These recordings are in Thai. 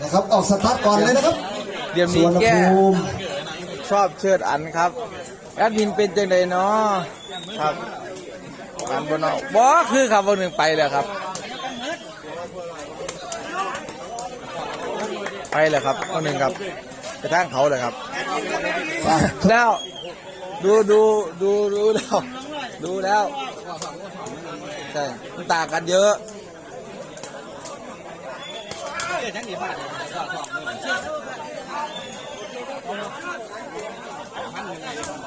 นะครับออกสตาร์ทก่อนเลยนะครับเดี๋ยวสมีวนแก้ภูมิชอบเชิดอันครับแอดมินเป็นจังไดเนาะครับอันบนเนาะบอคือครับวันหนึ่งไปแล้วครับ ไปแล้วครับวันหนึ่งครับไปทางเขาเลยครับ แล้วดูดูดูดูแล้ว ดูแล้ว ใช่มันต่างกันเยอะ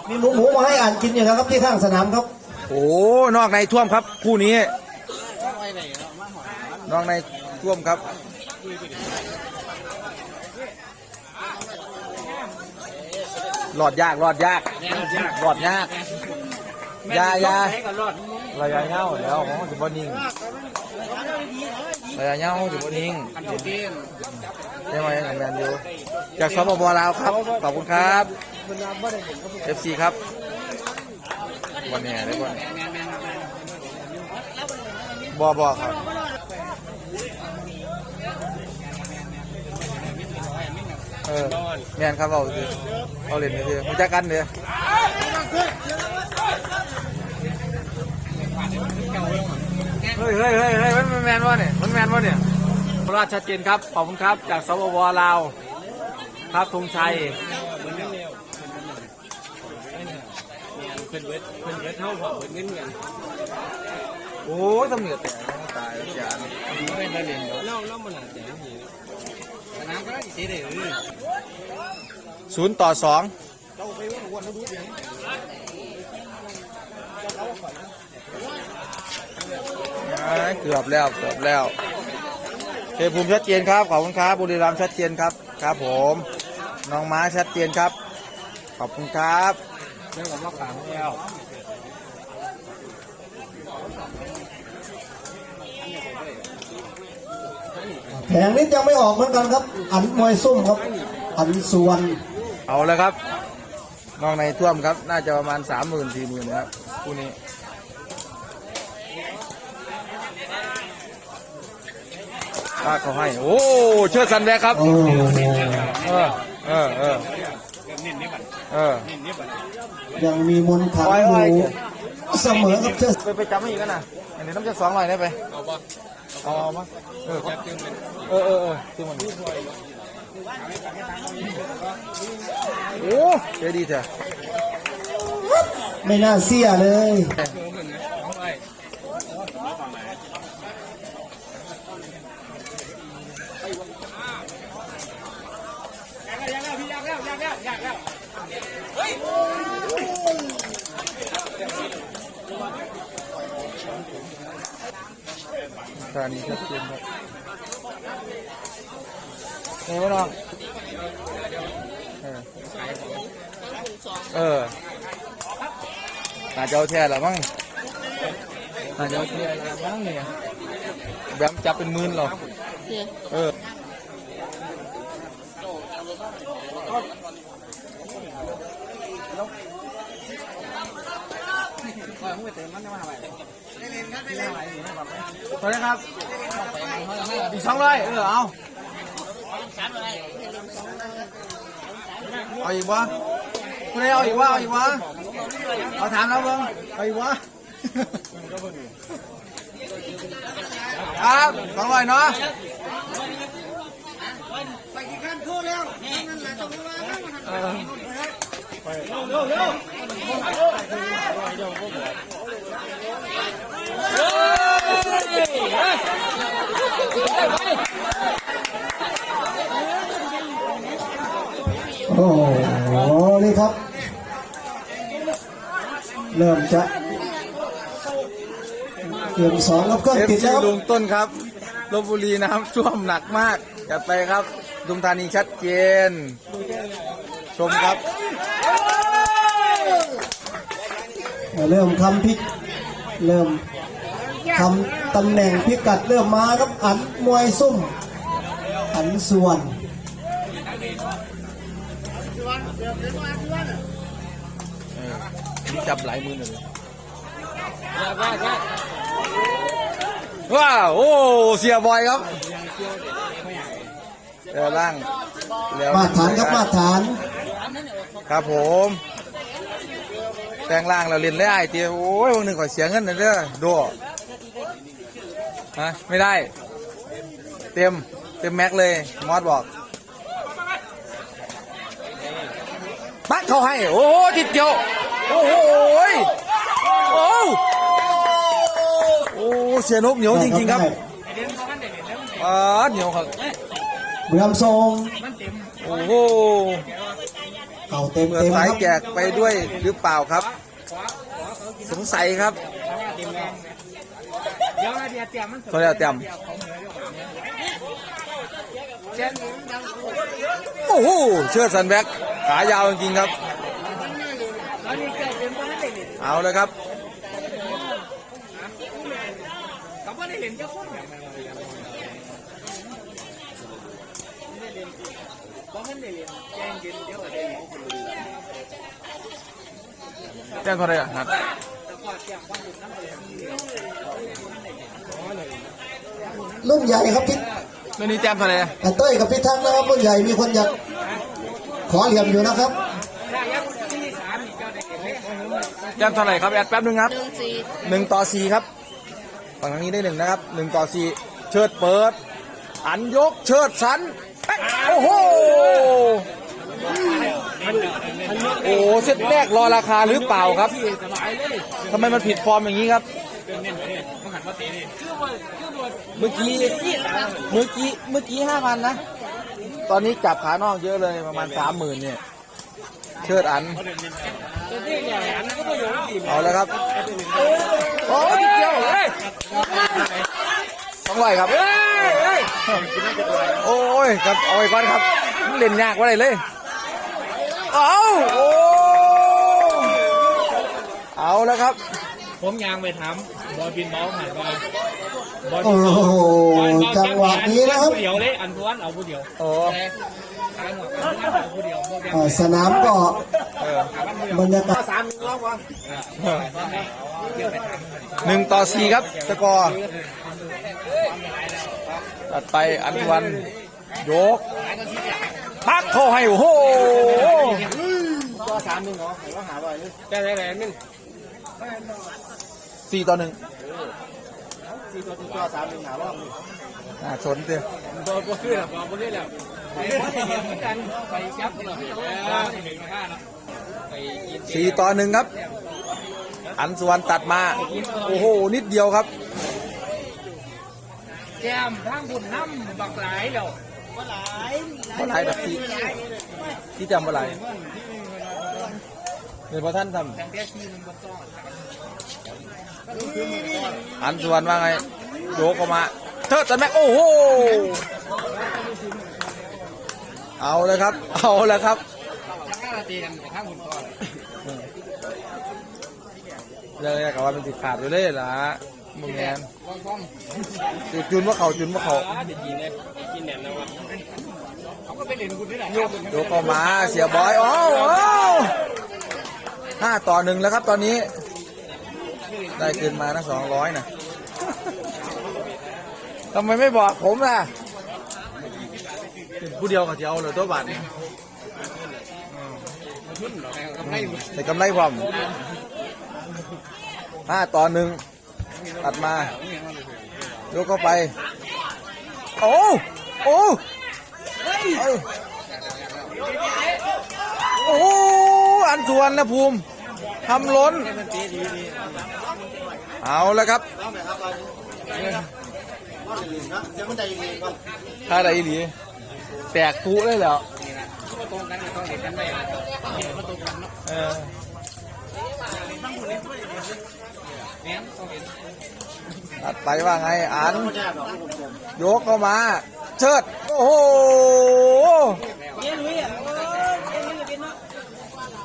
มีหมูหมูมาให้อ่านกินอย่างครับที่ข้างสนามครับ โอ้นอกในท่วมครับ คู่นี้ นอกในท่วมครับหลอดยากหลอดยากหลอดยาก ยายาระยะเงาแล้วของถือว่านิ่งระยะเงาถือว่านิ่งใช่ไหมแมนยูจากสปปลาวครับ ขอบคุณครับ FC ครับวันนี้ได้วันบอบอครับเออแมนครับเอาสิเอาเล่นไปสิมันจะกันเดี๋ย เฮ้ยเฮ้ยเฮ้ยเฮ้ยมันแมนวะเนี่ย มันแมนวะเนี่ยโคราชชัดเจนครับขอบคุณครับ จากสปปลาว ครับธงชัยเพิ่นเวทเพิ่นเวทเท่าของเพิ่นเงินเงินโอ้ยตำเหนือแต่ตายแล้วจานไม่ได้เรียนเล่าเล่ามันหนาแต่ไม่น้ำก็ได้สีได้หรือศูนย์ต่อสองเราไปว่าวันนั้นดูยัง กือบแล้วเกือบแล้วเทภูมิชัดเจนครับขอบคุณครับบุรีรัมย์ชัดเจนครับครับผมน้องม้าชัดเจนครับ ขอบคุณครับเรื่องกับว่าขางแล้วแผงนิดยังไม่ออกเหมือนกันครับ อันมวยส้มครับ อันส่วนเอาแล้วครับน้องในท่วมครับ น่าจะประมาณสามหมื่นสี่หมื่นครับคู่นี้ ถ้าเขาให้ โอ้เชิดสันแดกครับ โอ้เออ เออ เออ เออ ยังมีมนต์ขลังไว้อไว้ยู่เสมอครับเชื่อไปไปจำไม่อีกกันนะอันนี้น้ำจะสองหน่อยได้ไปเอาปะเอาเอามาเออจับตึงเป็นเออเออเออที่มันโอ้เจ๊ดีเถอะไม่น่าเสียเลย เอาไป ตานี้ชัดเจนครับเห็นไหมน้องเออเออน่าจะเอาแท้ละมั้งน่าจะเอาแท้ละมั้งเนี่ยแบมจับเป็นหมื่นหรอเออ ตอนนี้ครับอีกสองร้อยเออเอาเอาอีกวะคุณได้เอาอีกวะเอาอีกวะเอาถามแล้วเบิ้งเอาอีกวะครับสองร้อยเนาะเออ โอ้โหนี่ครับ เริ่มจะเกมสองครับเครื่องเอฟติดซีแล้วครับลุงต้นครับลบบุรีน้ำท่วมหนักมากจัดไปครับดุมธานีชัดเจน ชมครับ เริ่มทำพิกเริ่มทำตำแหน่งพิกัดเริ่มมาครับอันมวยซุ่มอันส่วนเออนี่จับหลายมือเลยว่าว่าว้าวโอ้เสียบอยครับเดี๋ยวล่างแล้วมาตรฐานครับมาตรฐาน ครับผม แปลงล่างเราเรียนได้เตียโอ้ยวันหนึ่งขอเสียเงินหน่อยเด้อดูฮะไม่ได้ เต็มเต็มแม็กเลยมอสบอกปักเขาให้ โอ้โหติดเดียว โอ้โหยโอ้โอ้เสียนกเหนียวจริงๆครับอ่าเหนียวครับบุรีรัมย์ทรงโอ้โห เข่าเต็มเมื่อเต็มสายครับแจกไปด้วยหรือเปล่าครับ สงสัยครับเดี๋ยวเดี๋ยวเตรียมมันเขาเรียกว่าเต็มโอ้โหเชือดสันแบ็กขายาวจริงๆครับตอนนี้เกิดเป็นบ้านเด็กเนี่ยเอาเลยครับเขาไม่ได้เห็นเจ้าคนแบบเพราะมันได้เรียนแจ้งเย็นเดี๋ยวอะไรแจ้งเขาเลยอะครับ รุ่นใหญ่ครับพี่เรื่องนี้แจ้งเขาเลยอะเต้ยกับพี่ทักษ์นะครับรุ่นใหญ่มีคนอยากขอเหลี่ยมอยู่นะครับถ้ายังที่สามนี่เจ้าได้เห็นไหมแจ้งเท่าไหร่ครับแอดแป๊บนึงครับหนึ่งสี่หนึ่งต่อสี่ครับฝั่งทางนี้ได้หนึ่งนะครับหนึ่งต่อสี่เชิดเปิด อันยกเชิดสันแป๊กโอ้โห โอ้เซตแรกรอราคาหรือเปล่าครับสบายเลยทำไมมันผิดฟอร์มอย่างนี้ครับเป็นเน้นเลยมันหันมาเตะเลยคือว่าคือว่าเมื่อกี้เมื่อกี้เมื่อกี้ห้าพันนะ ตอนนี้จับขานอกเยอะเลยประมาณสามหมื่นเนี่ยเชิดอันตัวที่เนี่ยอันนั้นก็ประโยชน์ดีเอาแล้วครับโอ้ยนิดเดียวเฮ้ยต้องไหวครับโอ้ยครับเอาไว้ก่อนครับเล่นยากว่าไรเลย เอาโอ้เอาแล้วครับ ผมยางไปทำบอลบินบอลผ่านไปบอลโอ้โหจังหวะนี้นะครับ ผู้เดียวเลยอันทวนเอาผู้เดียวโอ้แต่ทางหัวอันทวนเอาผู้เดียวโมเดลอ่าสนามก็เออบรรยากาศสามหนึ่งรอบวะเดียวไปทำหนึ่งต่อสี่ครับ สกอร์ตัดไปอันวันยก พักเข้าให้โอ้โหก็สามหนึ่งเหรอผมก็หาบ่อยนึงแต่แต่แต่นึงสี่ต่อหนึ่งสี่ตัวตัวสามหนึ่งหารอบนึงน่าสนเตี้ยบอลบอลขึ้นแล้วบอลบอลเล่นแล้วไปเห็นเหมือนกันไปจับเลยหนึ่งห้าเนาะไปยินสี่ต่อหนึ่งครับ อันสวนตัดมา โอ้โห นิดเดียวครับ แจมทางบุญน้ำบักหลายแล้ว บ่ไหลแบบที่ที่จำบ่ไหลเดี๋ยวพอท่านทแต่แค่ทีมันก็ต้องำอันสวนว่าไงโยกออกมา เทิดสันแม็กโอ้โหเอาเลยครับ เอาเลยครับถ้าเราตีกันแต่ข้างบุญก่อนเลยกับว่าเป็นติดขาดอยู่เลยล่ะ มึงแมนว่างฟ้องจุดจุนว่าเขาจุนว่าเขาเด็กกินเลยกินแหนมแล้ววะเขาก็ไปเล่นคุณนี่แหละโยกเข้ามาเสียบอยโอ้โหห้าต่อหนึ่งแล้วครับตอนนี้ ได้คืนมานะสองร้อยนะทำไมไม่บอกผมล่ะผู้เดียวกับเจ้าเลยตัวบัตรเนี่ยกำไรในกำไรความห้าต่อหนึ่ง ตัดมา ยกเข้าไป โอ้โอ้โอ้อันสวนนะภูมิทำล้น เอาแล้วครับ ถ้าได้อีหลีแตกทุเลยแล้วเหรงกันเออ ตัดไปว่าไงอันยกเข้ามา เชิด โอ้โห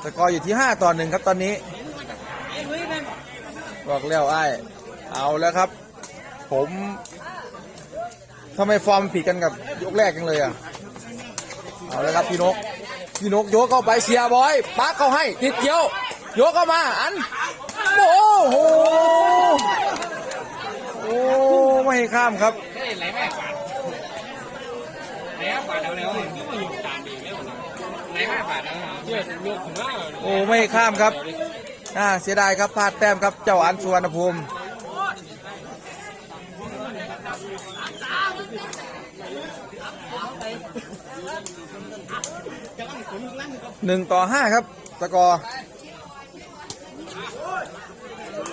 สกอร์อยู่ที่ 5 ต่อหนึ่งครับตอนนี้ บอกแล้วไอ้เอาแล้วครับ ผมทำไมฟอร์มผิดกันกับยกแรกจังเลยอะ เอาแล้วครับพี่นก พี่นกยกเข้าไปเสียบอยปักเข้าให้ติดเกี่ยวยกเข้ามาอัน โอ้โห ไม่ให้ข้ามครับได้ไหลแม่บาทไหลแม่บาทแล้วแล้วนี่มันอยู่ตามดีแล้วไหลแม่บาทแล้วเชื่อลูกผมว่าโอ้ไม่ให้ข้ามครับอ่าเสียดายครับพลาดแต้มครับเจ้าอันสุวรรณภูมิหนึ่งต่อห้าครับสกอร์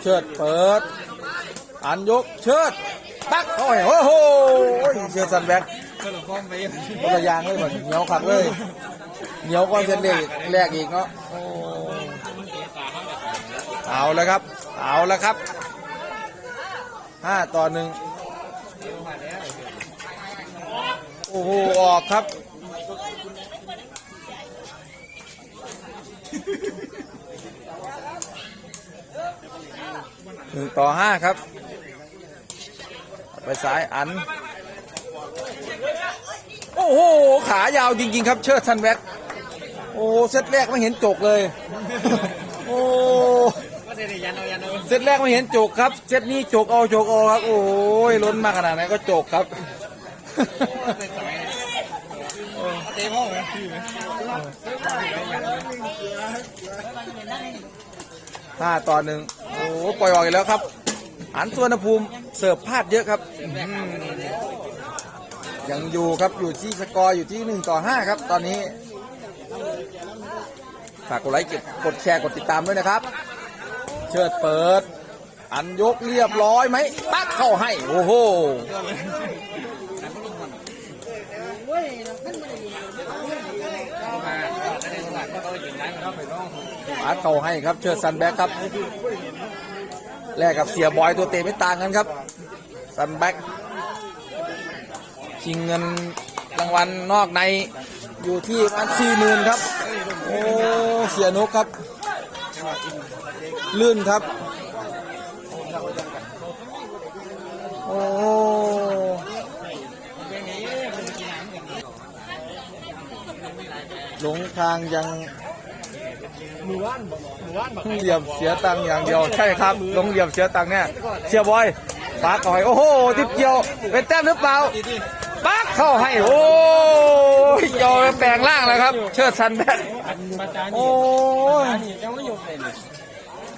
เชิดเปิด อันยกเชิด ตักโอ้ยโอ้โหเชิดสันแบ็คก็หลงพ่อไปคนละยางเลยเหมือนเหนียวขัดเลยเหนียวก้อนเส้นเล็กแรกอีกเนาะเอาแล้วครับ เอาแล้วครับห้าต่อหนึ่งโอ้โหออกครับหนึ่งต่อห้าครับ ไปซ้ายอัน โอ้โห ขายาวจริง ๆ ครับ เชิดซันแบ็กโอ้เซตแรกไม่เห็นจกเลย โอ้เซตแรกไม่เห็นจกครับ เซตนี้จกเอาจกเอาครับ โอ้ยล้นมาขนาดไหนก็จกครับเตะห้องไหมห้าต่อหนึ่งโอ้ปล่อยออกอีกแล้วครับอันสวนภูมิ เสิร์ฟพลาดเยอะครับยังอยู่ครับอยู่ที่สกอร์อยู่ที่หนึ่งต่อห้าครับ ตอนนี้ฝากกดไลค์กดกดแชร์กดติดตามด้วยนะครับ เชิดเปิด อันยกเรียบร้อยไหมตักเข้าให้ โอ้โหมาได้สลัดก็ต้องยืนได้ก็ไปน้องอัดเข้าให้ครับ เชิดซันแบ็กครับ แลกกับเสียบอยตัวเตะไม่ต่างกันครับซันแบ็กชิงเงินรางวัลนอกในอยู่ที่ประมาณสี่หมื่นครับ โอ้ เสียนกครับ ลื่นครับ โอ้หลงทางยัง เหลี่ยมเสียตังค์อย่างเดียวใช่ครับ ลงเหลี่ยมเสียตังค์เนี่ยเสียบอยปากก่อยโอ้โหทิปเดียวเป็นแต้มหรือเปล่าปักเข้าให้โอ้ยจอแปลงร่างแล้วครับ เชิดซันแบกประจานโอ้ยนี่ยังไม่ยกเลยนี่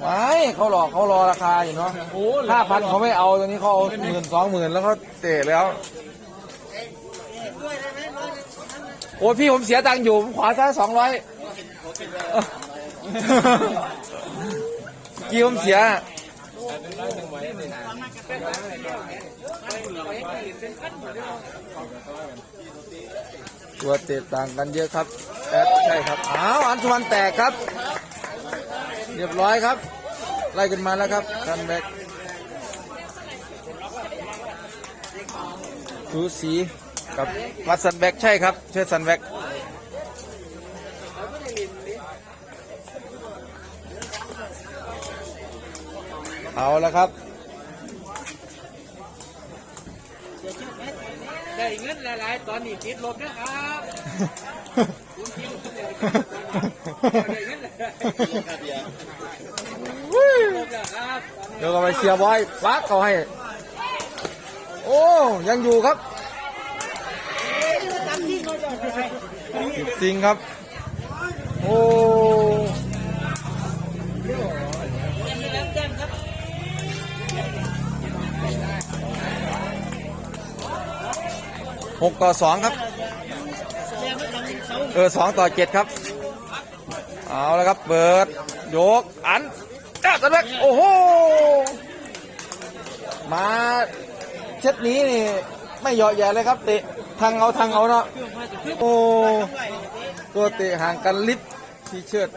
ไม่เขาหลอกเขารอราคาอยู่เนาะห้าพันเขาไม่เอาตอนนี้เขาเอาหมื่นสองหมื่นแล้วเขาเตะแล้วโอ้ยพี่ผมเสียตังค์อยู่ผมขวาซ้ายสองร้อย กี่ผมเสียตัวเตะต่างกันเยอะครับแอดใช่ครับอ้าวอันสุวรรณแตกครับ เรียบร้อยครับ ไล่กันมาแล้วครับซันแบกสูสีกับวัดซันแบกใช่ครับ เชิดซันแบก เอาแล้วครับได้เงินหลายๆตอนนี้ติดลบนะครับได้เงินลบแล้วครับเดี๋ยวก็ไปเชียร์บอยฟักเขาให้ โอ้ยังอยู่ครับสิงครับ โอ้ หกต่อสองครับ เออสองต่อเจ็ดครับ เอาแล้วครับ เปิดโยก อันจ้าตะเล็กโอ้โห มาเช็ดนี้นี่ ไม่เหยาะแย่เลยครับ เตะทางเอาทางเอาเนาะ โอ้ ตัวเตะห่างกันลิบที่เชิด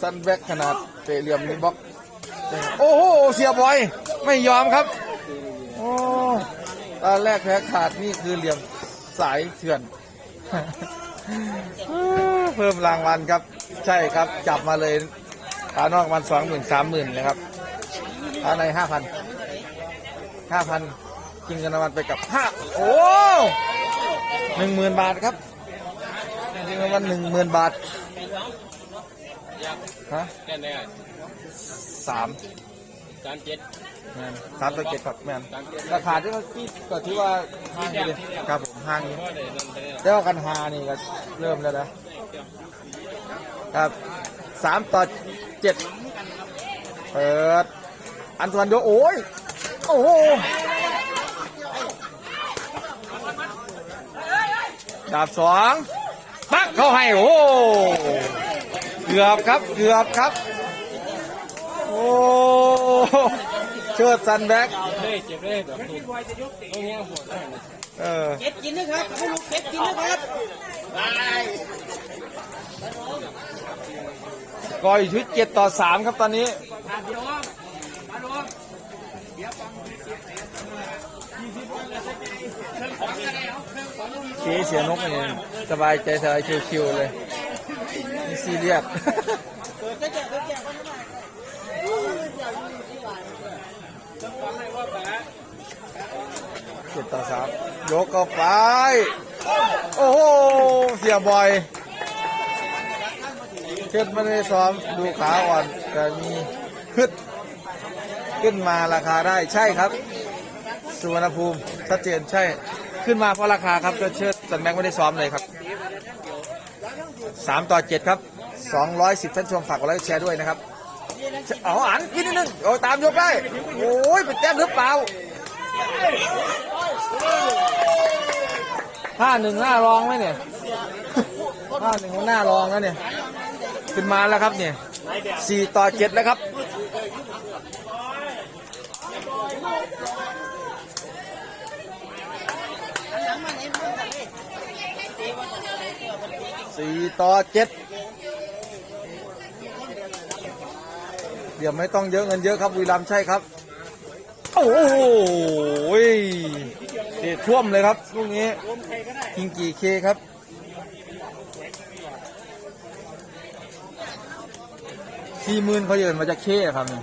ซันแบ็กขนาดเตะเหลี่ยมนี่บล็อก โอ้โห เสียบอย ไม่ยอมครับ โอ้ ตอนแรกแพ้ขาดนี่คือเหลี่ยมสายเถื่อน เพิ่มรางวัลครับ ใช่ครับ จับมาเลยขานอกมันสองหมื่นสามหมื่นเลยครับขาในห้าพันห้าพันกินเงินรางวัลไปกับห้าโอ้หนึ่งหมื่นบาทครับจิงรางวัลหนึ่งหมื่นบาทฮะสาม สามเจ็ดแม่นสามต่อเจ็ดครับแม่นราคาที่ว่าที่ก็ถือว่าห้างอยู่เลยครับผมห้างอยู่ก็เลยนั่นไปเลยแต่ว่ากันหานี่ก็เริ่มแล้วนะครับสามต่อเจ็ดเปิดอันสวรรค์โยโอ้ยโอ้โหดาบสองปักเข้าให้โอ้โหเกือบครับเกือบครับโอ้เชิดซันแบ็กเฮ้ยเจ็บเลยแบบถูกโอ้โหปวดเออเก็บกินนะครับให้ลูกเก็บกินนะครับกออยู่ที่เจ็ดต่อสามครับตอนนี้เคเสียนกนี่สบายใจสบายชิวๆเลยไม่ซีเรียส เจ็ดต่อสามยกเข้าไป โอ้โห เสียบ่อยเชิดไม่ได้ซ้อมดูขาอ่อนแต่มีขึ้นขึ้นมาราคาได้ใช่ครับ สุวรรณภูมิชัดเจนใช่ ขึ้นมาเพราะราคาครับก็เชิดสันแม็กไม่ได้ซ้อมเลยครับสามต่อเจ็ดครับสองร้อยสิบท่านชมฝากกดไลค์แชร์ด้วยนะครับเอาอ่านกินนิดนึงโอ้ตามยกได้ โอ้ยเป็นแต้มหรือเปล่า ห้าหนึ่งหน้ารองไหมเนี่ยห้าหนึ่งหน้ารองแล้วเนี่ย ขึ้นมาแล้วครับเนี่ยสี่ต่อเจ็ดแล้วครับสี่ต่อเจ็ดเดี๋ยวไม่ต้องเยอะเงินเยอะครับวีรัมใช่ครับ โอ้โหเตะท่วมเลยครับลูกนี้คิงกี่เคครับสี่หมื่นเขาเยินมาจากเคครับเนี่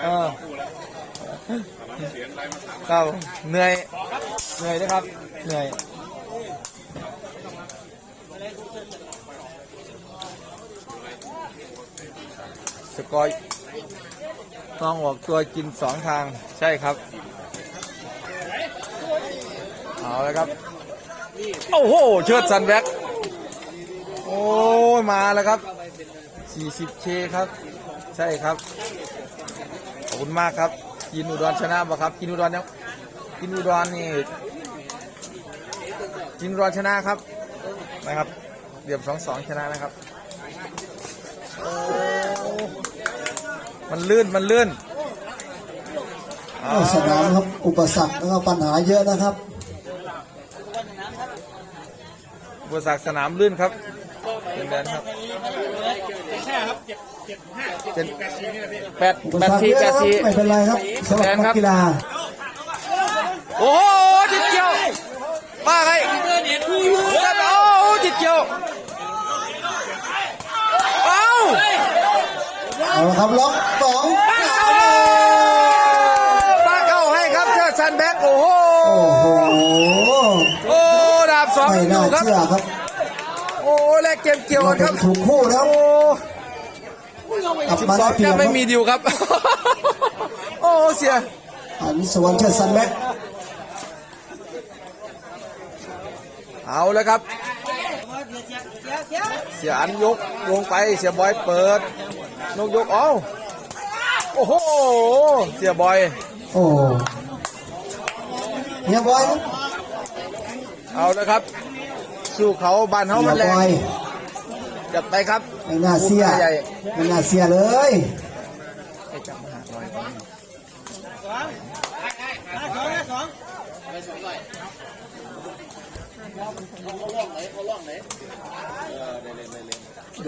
เออเหนื่อยเหนื่อยนะครับเหนื่อย สกอยน้องออกตัวกินสองทางใช่ครับ เอาเลยครับ โอ้โห เชิดสันแบ็กโอ้ยมาแล้วครับ 40เคครับ ใช่ครับ ขอบคุณมากครับ กินอุดรชนะบ่ครับ กินอุดรยังกินอุดรนี่กินอุดรชนะครับนะครับเดี่ยมสองสองชนะนะครับโอ้ มันลื่นมันลื่นเอ้าสนามครับอุปสรรคแล้วก็ปัญหาเยอะนะครับบริษัทสนามลื่นครับเป็นแดนครับใช่ครับเจ็บเจ็บห้าเจ็บเป็นแปดชิ้นนี่นะพี่แปดอุปแปดสรรคสี่เยอะแปคดรับสี่ไม่เป็นไรครับสำหรับนักกีฬาโอ้โหจิตเกียวมาไงโอ้จิตเกียวเอ้า เอาละ ครับล็อกสองปาเก้าให้ครับเชิดชันแบ็กโอ้โหโอ้โหโอ้ดาบสองไม่อน่ายู่ครับเชื่อครับ โอ้แลกเกมเกี่ยวเรากันคเป็รันบถูกคู่นะครับโอ้กลับสิบมาสได้องเปรียจะบคไม่รับมีดิวครับ โอ้เสียอันสวรรค์เชิดซันแม็กเอาแล้วครับเสียเสียเสียอันยกลงไปเสียบอยเปิด นกยกเอาโอ้โห เสียบอย โอ้เฮียบอยเอาแล้วครับ สู้เขาบ้านเขาเฮีมัยนแรบงอยจัดไปครับไม่น่าเสียใหญ่ไม่น่าเสียเลย ยห้าสองห้าสอง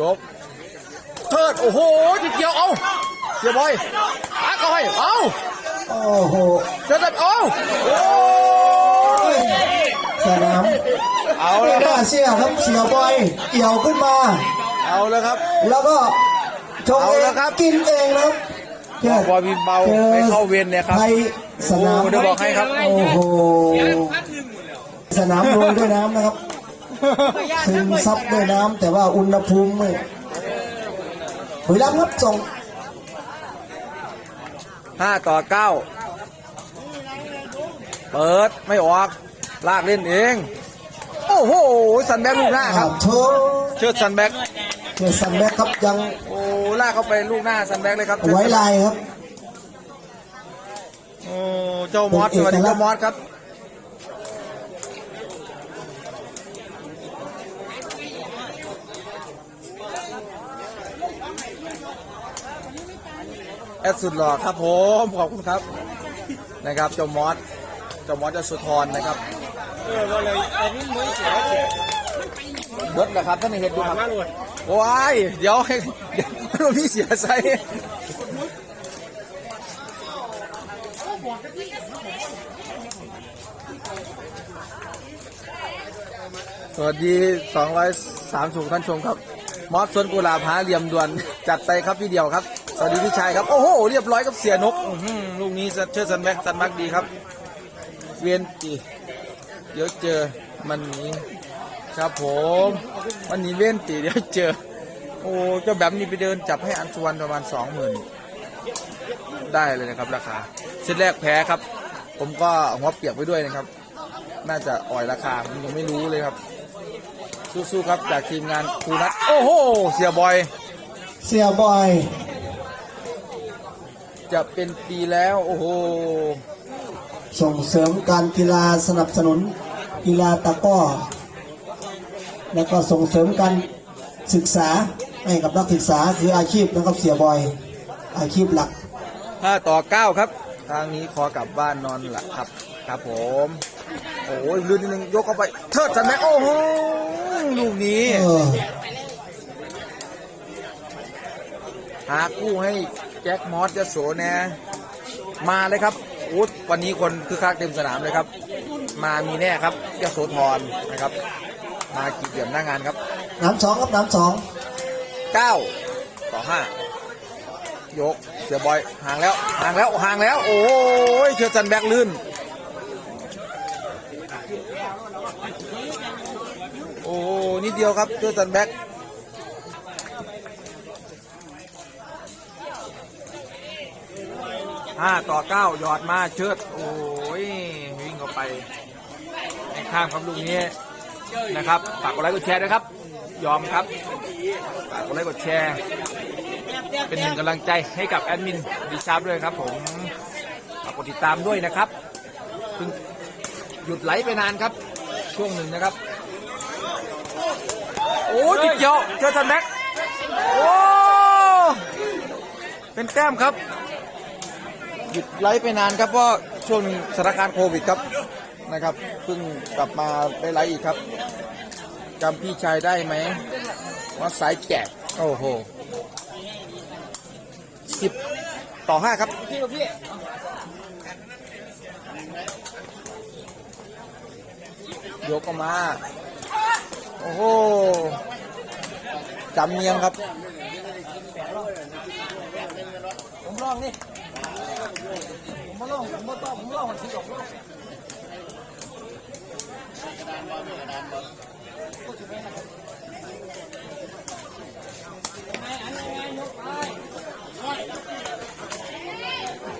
ยกเทิดโอ้โหจิตเดียวเอาเสียบอยอักเอาให้เอาโอ้โหเทิดเอาโอ้ยสนามเอาไม่แล้วคน่ารับเสียครับเสียบอยเกี่ยวขึ้นมา เอาแล้วครับ แล้วก็ชงเอาเอแล้งวครับกินเองนะครับเชิดบอยบินเบาไปเข้าเวรเนี่ยครับไทยสนามโอ้เดี๋ยวบอกให้ครับ โอ้โห สนามโรยด้วยน้ำนะครับซึมซับด้วยน้ำแต่ว่าอุณหภูมิไม่บุรีรัมย์ครับส่งห้าต่อเก้าเปิดไม่ออก ลากเล่นเอง โอ้โห สันแบ็กลูกหน้าครับโชว์เชิดสันแบ็กเกียรติสันแบ็คครับยัง โอ้ลากเข้าไปลูกหน้าสันแบ็กเลยครับไว้ลายครับ โอ้ เจ้ามอสสวัสดีเจ้ามอสครับ แอดสุดหล่อครับผมขอบคุณครับนะครับเจ้ามอสเจ้ามอสจะสุธรนะครับเออว่าเลยอ้นี่มือเสียเจ็บเบิดนะครับท่านเห็นดูครับมาหลุดว้ายเดี๋ยวให้เดี๋ยวมันมีเสียใจสวัสดี230ท่านชมครับ มอสสวนกุหลาบหาเหลี่ยมด่วน จัดไปครับพี่เดียวครับ สวัสดีพี่ชายครับ โอ้โห เรียบร้อยกับเสียนกลูกนี้เชิดสันแม็กสันมักดีครับ เวียนตีเดี๋ยวเจอมันนี้ครับผมวันนี้เว้นตีเดี๋ยวเจอ โอ้เจ้าแบบนี้ไปเดินจับให้อันสวรรประมาณสองหมื่นได้เลยนะครับราคาเซตแรกแพ้ครับ ผมก็หัวเปียกไปด้วยนะครับ น่าจะอ่อยราคาผมยังไม่รู้เลยครับ สู้ๆครับจากทีมงานครูนัทโอ้โห เสียบอย เสียบอย จะเป็นปีแล้วโอ้โหส่งเสริมการกีฬาสนับสนุนกีฬาตะกร้อ แล้วก็ส่งเสริมการศึกษาให้กับนักศึกษาคืออาชีพนะครับเสียบอยอาชีพหลักห้าต่อเก้าครับ ทางนี้ขอกลับบ้านนอนหลับครับ ครับผม โอ้ยลื่นนิดนึงยกเข้าไป เทิดสันแม็กโอ้โหลูกนี้เออหาคู่ให้แจ็คมอสยโสแนะมาเลยครับอู้วันนี้คนคือคักเต็มสนามเลยครับ มามีแน่ครับยโสธรนะครับ มากี่เดี่ยมหน้างานครับน้ำสองครับน้ำสอง9ต่อ5ยกเสียบอยห่างแล้วห่างแล้วห่างแล้ว โอ้ยเชือจันแบกลื่นโอ้นิดเดียวครับเชือจันแบก ห้าต่อเก้าหยอดมาเชิด โอ้ย วิ่งเข้าไปข้ามครับลูกนี้นะครับฝากกดไลค์กดแชร์ด้วยครับ ยอมครับฝากกดไลค์กดแชร์ เป็นหนึ่งกำลังใจให้กับแอดมินดีชาร์ด้วยครับผมฝากกดติดตามด้วยนะครับเพิ่งหยุดไหลไปนานครับ ช่วงหนึ่งนะครับ โอ้ยจิบเจียวเจอทันแม็กโอ้เป็นแต้มครับ หยุดไลฟ์ไปนานครับเพราะช่วงหนึ่งสถานการณ์โควิดครับนะครับเพิ่งกลับมาได้ไลฟ์อีกครับจำพี่ชายได้ไหมว่าสายแจกโอ้โหสิบต่อห้าครับพี่กับพี่ยกออกมา โอ้โหจำเนียงครับผมลองนี่ ผมมาลองผมมาต้องผมลองมันที่ดอก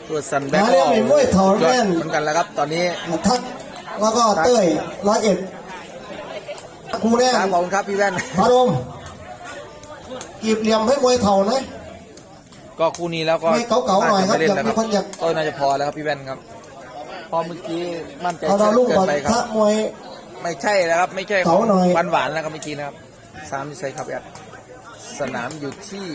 ตัวสันแบ็คมาก็เรียกเป็นมวยเถายอแน่ดนเหมือนกันแล้วครับ ตอนนี้ทักแล้วก็เต้ยร้อยเอ็ดครูแน่ครับขอบคุณครับพี่แว่นพระดมกีบเหลี่ยมให้มวยเถานะ ก็คู่นี้แล้วก็ไม่เก๋าๆหน่อยครับาจะไม่เล่นแล้วอยากมีคนอยาก ก็น่าจะพอแล้วครับพี่แว่นครับเพอเมื่อกี้มั่นใจเอาเราลูกเกิบอลนไปคถ้ารับมวย ไม่ใช่แล้วครับไม่ใช่เก๋าหน่อย หวานหวานๆแล้วครับเมื่อกี้นะครับสามที่ใช่ครับแอดสนามอยู่ที่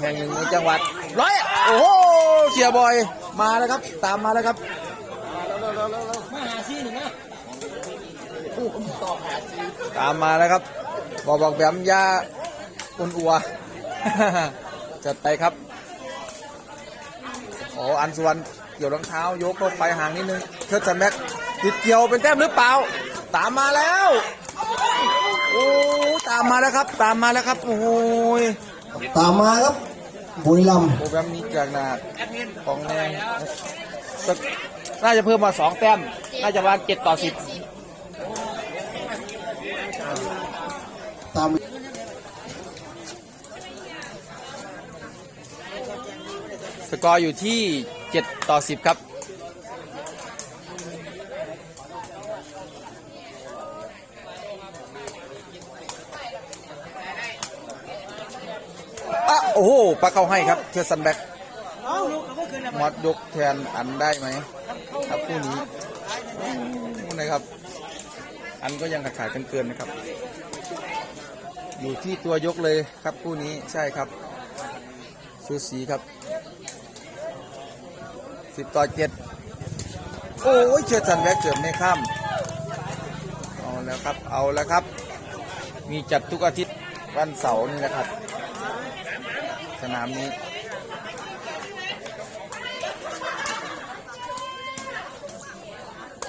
แห่งหนึ่งในจังหวัดร้อยโอ้โหเสียบอยมาแล้วครับ ตามมาแล้วครับมาหาซี่หนึ่งนะตามมาแล้วครับบอกบอกแบมยา อุนอัว จัดไปครับโอ้อันสวนเกี่ยวรองเท้ายกเข้าไปห่างนิดนึงเชิดจันแม็กติดเกี่ยวเป็นแต้มหรือเปล่า ตามมาแล้วโอ้ตามมาแล้วครับ ตามมาแล้วครับโอ้ยตามมาครับบุรีรัมย์โปรแกรมนี้จากหนาของแนงสักน่าจะเพิ่มมาสองแต้ม น่าจะประมาณเจ็ดต่อสิบ ตาม สกอร์อยู่ที่ 7 ต่อ 10 ครับอะโอ้โหปลาเข้าให้ครับเทสันแบ็กมอดยกแทนอันได้ไหมครับคู่นี้นะครับ อันก็ยังขาดขาดกันเกินนะครับ อยู่ที่ตัวยกเลยครับคู่นี้ใช่ครับสูสีครับ สิบต่อเจ็ดโอ้ยเชิดสันแบ็กเกือบไม่ข้ามเอาแล้วครับเอาแล้วครับ มีจัดทุกอาทิตย์วันเสาร์นี่นะครับ สนามนี้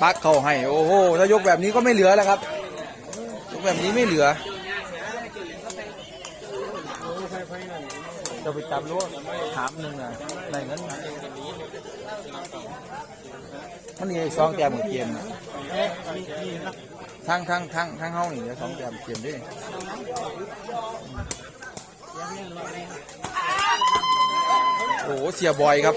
ปักเขาให้โอ้โหถ้ายกแบบนี้ก็ไม่เหลือแล้วครับ ยกแบบนี้ไม่เหลือจะไปจับรู้ถามหนึ่งอะในนั้น มันนี่สองแต้มของเกมน่ะทั้งทั้งทั้งทั้งเฮานี่เดี๋ยวสองแต้มเกมด้วยโอ้โหเสียบอยครับ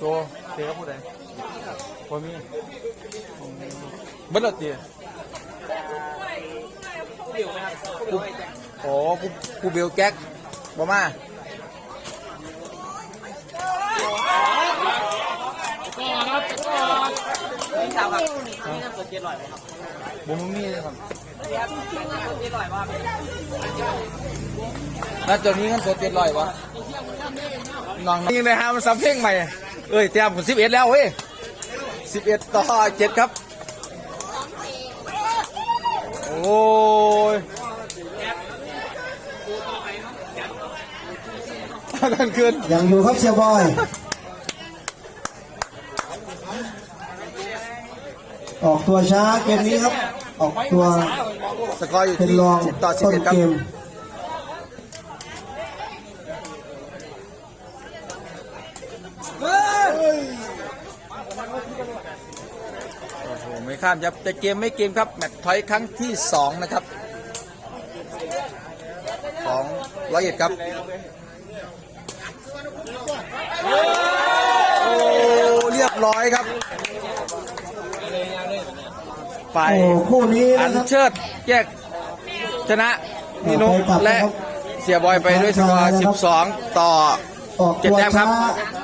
ตัวเตะกับผู้ใดพอมี เบิ้ลตีกูโอ้กูกูเบลแจ็คบอมานี่สาวครับนี่น้ำตัวเจ็ดร้อยครับบมึงมีเลยครับเดี๋ยวตัวเจ็ดร้อยว่าน่าจะมีเงินสดเจ็ดร้อยวะน้องยิงเลยฮะมันสับเพลงใหม่ เอ้ยเตรียมผมสิบเอ็ดแล้วเว้ยสิบเอ็ดต่อเจ็ดครับ โอ้ยนั่นคืนยังอยู่ครับเสียบอย ออกตัวช้าเกมนี้ครับ ออกตัวสกอร์อยู่เป็นที่รองสิบต่อสิบต้นเอ็ดครับ เกม โอ้โหไม่ ข้ามครับแต่เกมไม่เกมครับแมตช์พอยต์ครั้งที่สองนะครับ ของร้อยเอ็ดครับโอ้เรียบร้อยครับฝ่ายโอ้คู่นี้อันะนครับเชิดแยกชนะนินุไปกลับและนะครับเสียบอยไปด้วยสกอร์ 12 ต่อออกเจ็ดตัวแต้มครัช้าบ